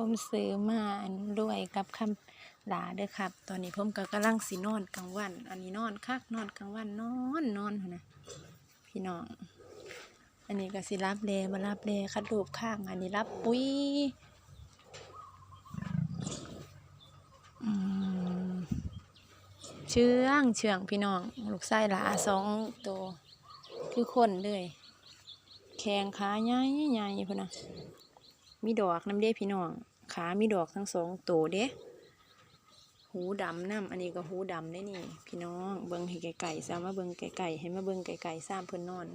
ผมซื้อมาอันด้วยกับคำลาเด้อครับ ตอนนี้ผมก็กำลังสินอนกลางวัน อันนี้นอนคักนอนกลางวันนอนนอนนะพี่น้อง อันนี้ก็สิรับเลมารับเลคัดรูปข้าง อันนี้รับปุ้ยเชื่องเชื่องพี่น้อง ลูกไส้หลาสองตัวคือคนเลยแขงขาใหญ่ใหญ่พุ่นนะ มีดอกน้ำเด้พี่น้อง ขามีดอกทั้งสองตัวเด้หูดำน้ำอันนี้ก็หูดำได้นี่ พี่น้องเบิ่งให้ไก่ๆซะมาเบิ่งไก่ๆให้มาเบิ่งไก่ๆซ้ำเพิ่นนอน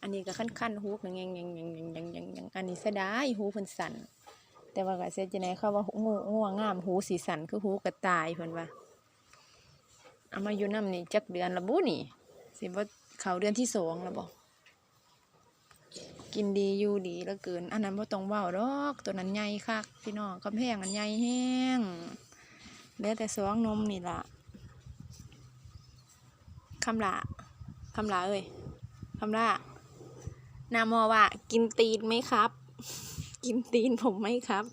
อันนี้ก็ขั้นๆหูกันยังยังยังยังยังยังยังอันนี้เสียดายหูเพิ่นสั่นแต่ว่าก็เสียจังได๋เขาว่างูง่วงงามหูสีสันคือหูกระต่ายเพิ่นว่าเอามาอยู่น้ำนี่จักเดือนละบุนี่สิบ่าเขาเดือนที่สองล้วบ่กิ กินดีอยู่ดีเหลือเกิน อันนั้นบ่ต้องเว้าดอกตัวนั้นใหญ่คักพี่น้องกำแพงอันใหญ่แห้งเหลือแต่สองนมนี่ละคำละคำละเอ้ยคำละนามอว่ากินตีนไหมครับ กินตีนผมไหมครับ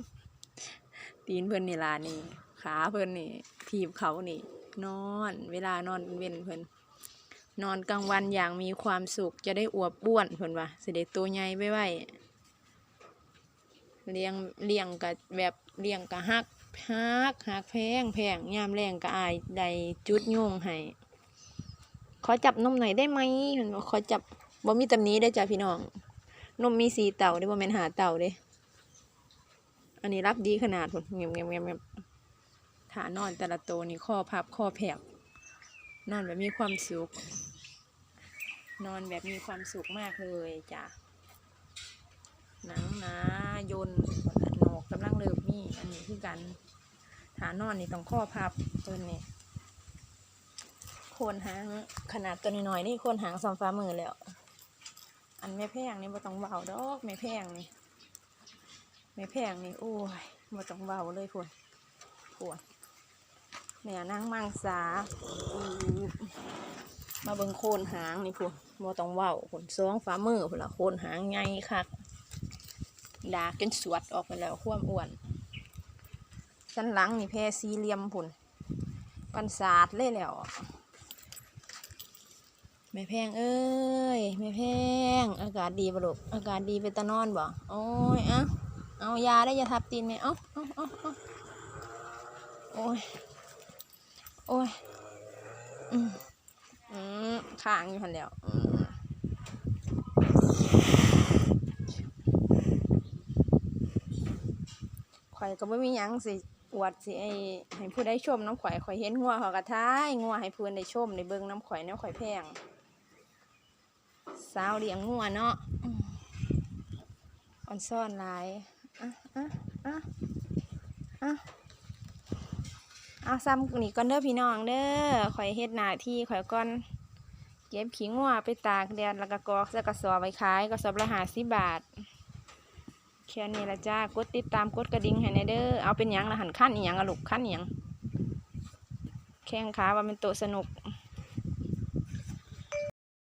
ตีนเพิ่นนี่ล่ะนี่ขาเพิ่นนี่ทีบเขานี่ นอน เวลานอนเว้นเพิ่น นอนกลางวันอย่างมีความสุขจะได้อวบอ้วนเพิ่นว่าสิได้ตัวใหญ่ไว้ไว้เลี้ยงเลี้ยงกะแบบเลี้ยงกะฮักฮักฮักแพงแพงยามแรงกะอายได้จุดโยงให้ขอจับนมหน่อยได้ไหมเพิ่นบอกขอจับบ่มีตำนี้ได้จ้ะพี่น้อง นมมีสีเต่าได้บ่แม่นหาเต่าเด้อันนี้รับดีขนาดพุ่นเงียบเงียบเงียบเงียบฐานนอนแต่ละตัวนี่ข้อพับข้อแผก นอนแบบมีความสุข นอนแบบมีความสุขมากเลยจ้ะหนังหนายนหนอกกำลังเริ่มมีอันนี้คือกันฐานนอนนี่ต้องข้อพับตัวนี้โคนหางขนาดตัวน้อยนี่โคนหางสองฟ้ามือแล้ว อันไม่แพงนี่บ่ต้องเบาดอกไม่แพงนี่ไม่แพงนี่โอ้ยบ่ต้องเบาเลยพวนพวน เนี่ยนางมังสามาเบิ่งโคนหางนี่พูนบ่ต้องเว้าผลสองฝ่ามือพุ่นละโคนหางใหญ่คักดากจนสวดออกไปแล้วควมอ้วนสันหลังนี่แพรสี่เหลี่ยมพุ่นปันสาดเลยแล้วแม่แพงเอ้ยแม่แพง อากาศดีบ่ลูกอากาศดีไปตะนอนบ่โอ้ยเอะเอายาได้ยาทับตีนไหมเอ้าเอ้าเอ้าเอ้าโอ้ย โอ้ย อืมอืมค้างอยู่พันแล้วอืมข่อยก็บ่มีหยังสิอวดสิไอให้ผู้ได้ชมน้ำข่อยข่อยเห็นงัวเขากระท้ายงัวให้เพื่อนได้ชมได้เบิ่งน้ำข่อยน้ำข่อยแพงสาวเลี้ยงงัวเนาะอ่อนซ่อนหลายอะอะอะอะ เอาซ้ำนี่ก่อนเด้อพี่น้องเด้อข่อยเฮ็ดหน้าที่ข่อยก่อนเก็บขี้งัวไปตากแดดแล้วก็กรอกแล้วกระสอบไว้ขายกระสอบละหาสิบาทแค่นี้ละจ้ากดติดตามกดกระดิ่งให้ในเด้อเอาเป็นยังละหันขั้นอีหยังอะลูกขั้นอีหยังแข้งขาว่าเป็นโตวสนุก